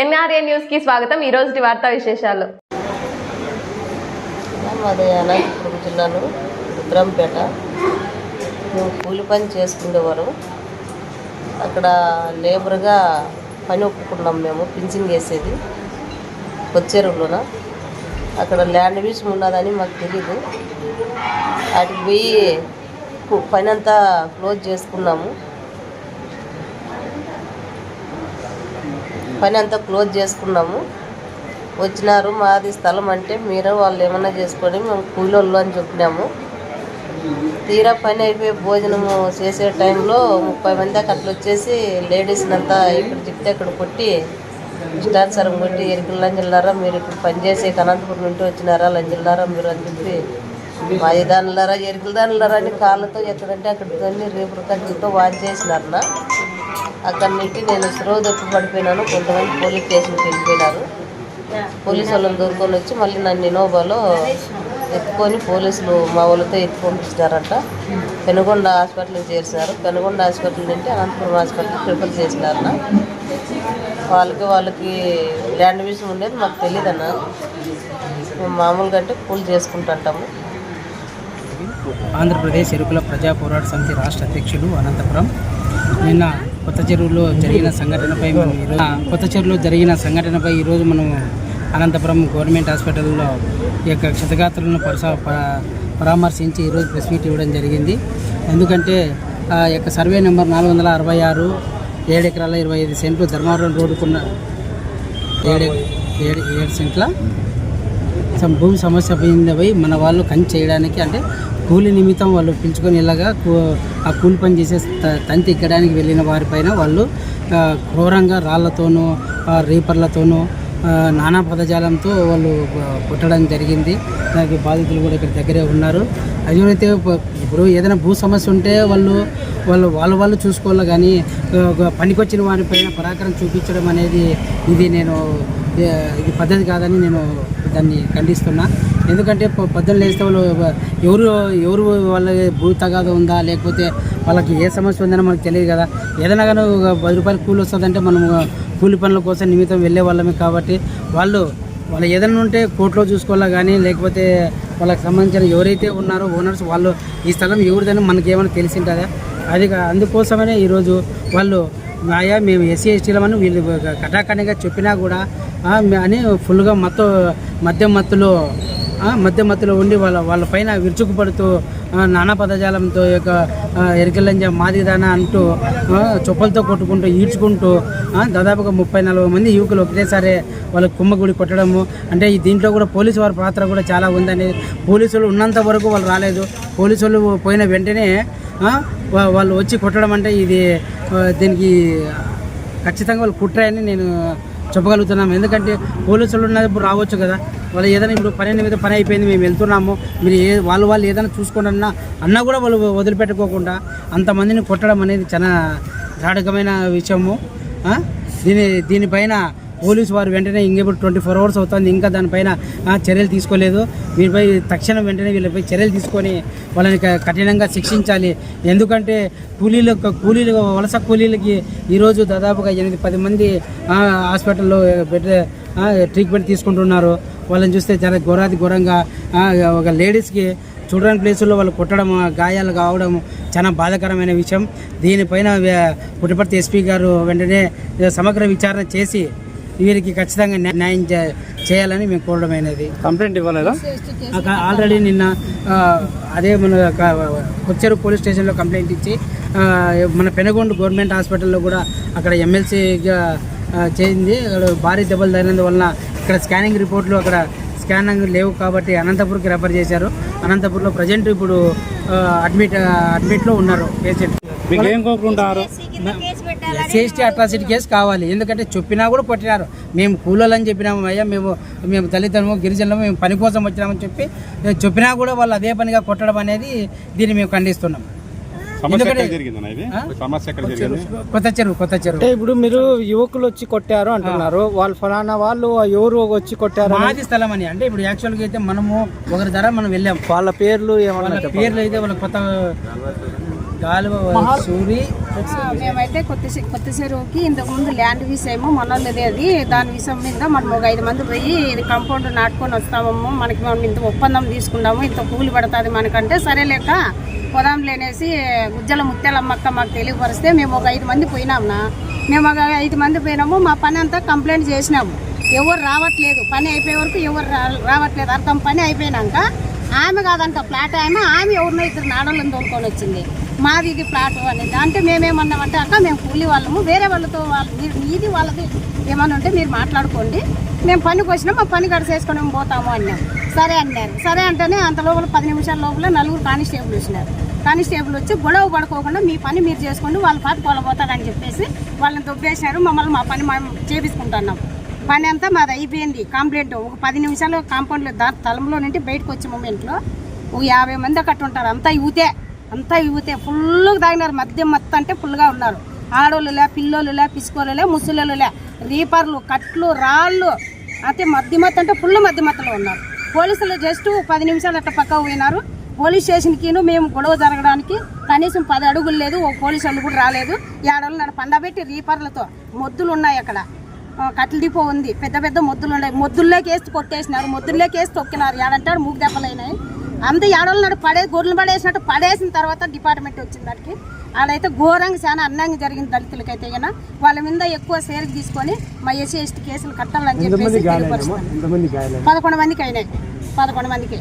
NRA న్యూస్కి స్వాగతం. ఈ రోజు వార్తా విశేషాలు. మాది అనంతపురం జిల్లాలో రుద్రంపేట. మేము కూలి పని చేసుకునేవారు. అక్కడ లేబర్గా పని ఒప్పుకున్నాం మేము పింఛింగ్ వేసేది కొచ్చేరులోన. అక్కడ ల్యాండ్ విషయం ఉన్నదని మాకు తెలీదు. వాటికి పోయి పని అంతా క్లోజ్ చేసుకున్నాము. పని అంతా క్లోజ్ చేసుకున్నాము. వచ్చినారు మాది స్థలం అంటే మీరు వాళ్ళు ఏమన్నా చేసుకొని మేము కూలోళ్ళు అని చెప్పినాము. తీరా పని అయిపోయి భోజనము చేసే టైంలో ముప్పై మంది దాకా అట్లా వచ్చేసి లేడీస్ని అంతా ఇక్కడ చెప్తే అక్కడ కొట్టి ఇష్టానుసారం కొట్టి ఎరుకులు లంజిల్లారా మీరు ఇక్కడ పని చేసే అనంతపురం నుండి వచ్చినారా లంజిల్లారా మీరు అని చెప్పి మా దానిలారా ఎరుకుల దానిలారా అని కాళ్ళతో ఎక్కడంటే అక్కడ రేపు కట్టలతో వాచ్ చేసినారు నా అక్కడి నుంచి నేను స్రో దొప్పి పడిపోయినాను. కొంతమంది పోలీస్ స్టేషన్కి వెళ్ళిపోయినారు. పోలీసు వాళ్ళని దొరుకొని వచ్చి మళ్ళీ నన్ను ఇనోబాలో ఎత్తుకొని పోలీసులు మా వాళ్ళతో ఎత్తి పంపించినారంట. పెనుగొండ హాస్పిటల్కి చేర్చినారు పెనుగొండ హాస్పిటల్ నుండి అనంతపురం హాస్పిటల్కి ప్రిఫర్ చేసినారన్న వాళ్ళకి వాళ్ళకి ల్యాండ్ విషయం ఉండేది మాకు తెలియదన్న మేము మామూలుగా అంటే కూలి చేసుకుంటుంటాము. ఆంధ్రప్రదేశ్ ఎరుకుల ప్రజా పోరాట సమితి రాష్ట్ర అధ్యక్షులు అనంతపురం. నిన్న కొత్త చెరువులో జరిగిన సంఘటనపై మనం ఈరోజు కొత్త చెరువులో జరిగిన సంఘటనపై ఈరోజు మనం అనంతపురం గవర్నమెంట్ హాస్పిటల్లో ఈ యొక్క క్షతగాత్రులను పరామర్శించి ఈరోజు ప్రెస్ మీట్ ఇవ్వడం జరిగింది. ఎందుకంటే ఆ యొక్క సర్వే నెంబర్ నాలుగు వందల అరవై ఆరు ఏడు ఎకరాల ఇరవై ఐదు సెంట్లు ధర్మవరం రోడ్డుకున్న ఏడు ఏడు ఏడు సెంట్ల భూమి సమస్య పోయింది మన వాళ్ళు కంచి చేయడానికి అంటే కూలి నిమిత్తం వాళ్ళు పిలుచుకొని వెళ్ళగా కూ- ఆ కూలి పని చేసే త- తంతి ఎక్కడానికి వెళ్ళిన వారిపైన వాళ్ళు క్రూరంగా రాళ్ళతోనూ రీపర్లతోనూ నానా పదజాలంతో వాళ్ళు కొట్టడం జరిగింది. దానికి బాధితులు కూడా ఇక్కడ దగ్గరే ఉన్నారు. అయితే ఇప్పుడు ఏదైనా భూ సమస్య ఉంటే వాళ్ళు వాళ్ళు వాళ్ళు వాళ్ళు చూసుకోవాలి కానీ పనికొచ్చిన వారిపైన పరాకరం చూపించడం అనేది ఇది నేను ఇది పద్ధతి కాదని నేను దాన్ని ఖండిస్తున్నా. ఎందుకంటే పొ- పొద్దున్న లేస్తే వాళ్ళు ఎవరు ఎవరు వాళ్ళ భూ తగాద ఉందా? లేకపోతే వాళ్ళకి ఏ సమస్య ఉందని మనకు తెలియదు కదా. ఏదైనా కానీ ఒక పది రూపాయలు కూలి వస్తుందంటే మనం కూలి పనుల కోసం నిమిత్తం వెళ్ళే వాళ్ళమే కాబట్టి వాళ్ళు వాళ్ళు ఏదైనా ఉంటే కోర్టులో చూసుకోవాలా కానీ లేకపోతే వాళ్ళకి సంబంధించిన ఎవరైతే ఉన్నారో ఓనర్స్ వాళ్ళు ఈ స్థలం ఎవరిదని మనకి ఏమైనా తెలిసి ఉంటుందా అది అందుకోసమనే ఈరోజు వాళ్ళు అయ్యా మేము ఎస్సీ ఎస్టీలమని వీళ్ళు కటాకణిగా చెప్పినా కూడా అని ఫుల్గా మత్తు మద్యం మత్తులో మధ్య మత్తులో ఉండి వాళ్ళ వాళ్ళ పైన విరుచుకుపడుతూ నానా పదజాలంతో యొక్క ఎరికలంజ మాదిదానా అంటూ చొప్పలతో కొట్టుకుంటూ ఈడ్చుకుంటూ దాదాపుగా ముప్పై నలభై మంది యువకులు ఒకటేసారి వాళ్ళ కుమ్మగుడి కొట్టడము. అంటే ఈ దీంట్లో కూడా పోలీసు వారి పాత్ర కూడా చాలా ఉందని పోలీసులు ఉన్నంత వరకు వాళ్ళు రాలేదు. పోలీసులు పోయిన వెంటనే వాళ్ళు వచ్చి కొట్టడం అంటే ఇది దీనికి ఖచ్చితంగా వాళ్ళు కుట్రాయని నేను చెప్పగలుగుతున్నాము. ఎందుకంటే పోలీసులు ఉన్నప్పుడు రావచ్చు కదా. వాళ్ళు ఏదైనా ఇప్పుడు పని మీద పని అయిపోయింది మేము వెళ్తున్నాము. మీరు ఏ వాళ్ళు వాళ్ళు ఏదైనా చూసుకోండి అన్నా అన్నా కూడా వాళ్ళు వదిలిపెట్టుకోకుండా అంతమందిని కొట్టడం అనేది చాలా రాడకమైన విషయము. దీని దీనిపైన పోలీసు వారు వెంటనే ఇంకెప్పుడు ట్వంటీ ఫోర్ అవర్స్ అవుతుంది. ఇంకా దానిపైన చర్యలు తీసుకోలేదు. వీరిపై తక్షణం వెంటనే వీళ్ళపై చర్యలు తీసుకొని వాళ్ళని కఠినంగా శిక్షించాలి. ఎందుకంటే కూలీలు కూలీలు వలస కూలీలకి ఈరోజు దాదాపుగా ఎనిమిది పది మంది హాస్పిటల్లో బెడ్ ట్రీట్మెంట్ తీసుకుంటున్నారు. వాళ్ళని చూస్తే చాలా ఘోరాది ఘోరంగా ఒక లేడీస్కి చూడడానికి ప్లేసుల్లో వాళ్ళు కొట్టడం గాయాలు కావడం చాలా బాధాకరమైన విషయం. దీనిపైన పుట్టపర్తి ఎస్పీ గారు వెంటనే సమగ్ర విచారణ చేసి వీరికి ఖచ్చితంగా న్యా- న్యాయం చే- చేయాలని మేము కోరడమైనది కంప్లైంట్ ఇవ్వలేదా? అక్కడ ఆల్రెడీ నిన్న అదే మన కొచ్చేరు పోలీస్ స్టేషన్లో కంప్లైంట్ ఇచ్చి మన పెనగొండ గవర్నమెంట్ హాస్పిటల్లో కూడా అక్కడ ఎమ్మెల్సీగా చేయింది. అక్కడ భారీ దెబ్బలు తగినందువలన ఇక్కడ స్కానింగ్ రిపోర్ట్లు అక్కడ స్కానింగ్ లేవు కాబట్టి అనంతపూర్కి రెఫర్ చేశారు. అనంతపూర్లో ప్రజెంట్ ఇప్పుడు అడ్మిట్ అడ్మిట్లో ఉన్నారు పేషెంట్. మీకు ఏం కోరుకుంటారు సేఫ్టీ అట్రాసిటీ కేసు కావాలి. ఎందుకంటే చెప్పినా కూడా కొట్టినారు. మేము కూలోళ్ళని చెప్పినాము అయ్యా మేము మేము దళితులము గిరిజనులము మేము పని కోసం వచ్చినామని చెప్పి చెప్పినా కూడా వాళ్ళు అదే పనిగా కొట్టడం అనేది దీన్ని మేము ఖండిస్తున్నాం. కొత్త చెరువు కొత్త చెరువు అంటే ఇప్పుడు మీరు యువకులు వచ్చి కొట్టారు అంటున్నారు. వాళ్ళు ఫలానా వాళ్ళు ఎవరు వచ్చి కొట్టారు మాది స్థలం అని. అంటే ఇప్పుడు యాక్చువల్గా అయితే మనము ఒకరి ధర మనం వెళ్ళాం. వాళ్ళ పేర్లు ఏమన్నా పేర్లు అయితే వాళ్ళ కొత్త మేమైతే కొత్త కొత్త చెరువుకి ఇంతకు ముందు ల్యాండ్ విషయము మనోళ్ళది అది. దాని విషయం మీద మనం ఒక ఐదు మంది పోయి ఇది కాంపౌండ్ నాటుకొని వస్తామమ్మ మనకి మనం ఇంత ఒప్పందం తీసుకున్నాము ఇంత కూలి పడుతుంది మనకంటే సరే లేక పొదాం లేనేసి గుజ్జల ముత్యాలమ్మక్క మాకు తెలియపరిస్తే మేము ఒక ఐదు మంది పోయినాంనా మేము ఒక ఐదు మంది పోయినాము. మా పని అంతా కంప్లైంట్ చేసినాము. ఎవరు రావట్లేదు. పని అయిపోయే వరకు ఎవరు రావట్లేదు. అర్థం పని అయిపోయినాక ఆమె కాదంట ప్లాట్ ఆమె ఆమె ఎవరినో ఇద్దరు నాడలను తోలుకొని వచ్చింది. మాది ఇది ప్లాట్ అనేది. అంటే మేమేమన్నామంటే అక్క మేము కూలి వాళ్ళము వేరే వాళ్ళతో వాళ్ళు మీరు మీది వాళ్ళది. ఏమన్నా ఉంటే మీరు మాట్లాడుకోండి. మేము పనికి వచ్చినా మా పని గడిచేసుకొని మేము పోతాము అన్నాం. సరే అన్నారు. సరే అంటేనే అంత లోపల పది నిమిషాల లోపల నలుగురు కానిస్టేబుల్ వచ్చినారు. కానిస్టేబుల్ వచ్చి గొడవ పడుకోకుండా మీ పని మీరు చేసుకోండి వాళ్ళ పాటు పోలబోతారని చెప్పేసి వాళ్ళని దొబ్బేసినారు. మమ్మల్ని మా పని మేము చేపించుకుంటున్నాం. పని అంతా మాది అయిపోయింది. కంప్లైంట్. ఒక పది నిమిషాలు కాంపౌండ్లో దా తలంలో నుండి బయటకు వచ్చే మూమెంట్లో ఒక యాభై మంది అక్కడ ఉంటారు. అంతా యువతే. అంతా యువతే. ఫుల్గా తాగినారు. మద్యం మొత్తం అంటే ఫుల్గా ఉన్నారు. ఆడోళ్ళులే పిల్లోళ్ళులే పిసుకోలే ముసలోళ్ళులే రీపర్లు కట్లు రాళ్ళు అయితే మధ్యమత్త అంటే ఫుల్ మధ్యమత్తలో ఉన్నారు. పోలీసులు జస్ట్ పది నిమిషాలు అట్లా పక్క పోయినారు. పోలీస్ స్టేషన్కి మేము గొడవ జరగడానికి కనీసం పది అడుగులు లేదు. ఓ పోలీసు వాళ్ళు కూడా రాలేదు. ఏడోళ్ళు నన్ను పండబెట్టి రీపర్లతో మొద్దులు ఉన్నాయి అక్కడ. కట్టెల డిపో ఉంది. పెద్ద పెద్ద మొద్దులు ఉన్నాయి మొద్దుల్లోకి వేసి కొట్టేసినారు. మొద్దుల్లోకి వేసి తొక్కినారు. ఏడంటారు మూగు దెబ్బలు అయినాయి. అంత ఏడోళ్ళు నాడు పడే గొర్రెలు పడేసినట్టు పడేసిన తర్వాత డిపార్ట్మెంట్ వచ్చింది దానికి అదైతే ఘోరంగా చాలా అన్యాయంగా జరిగింది దళితులకైతే కన్నా వాళ్ళ మీద ఎక్కువ సేరికి తీసుకొని మా ఎస్సీ ఎస్టీ కేసులు కట్టాలని చెప్పేసి పదకొండు మందికి అయినాయి. పదకొండు మందికి.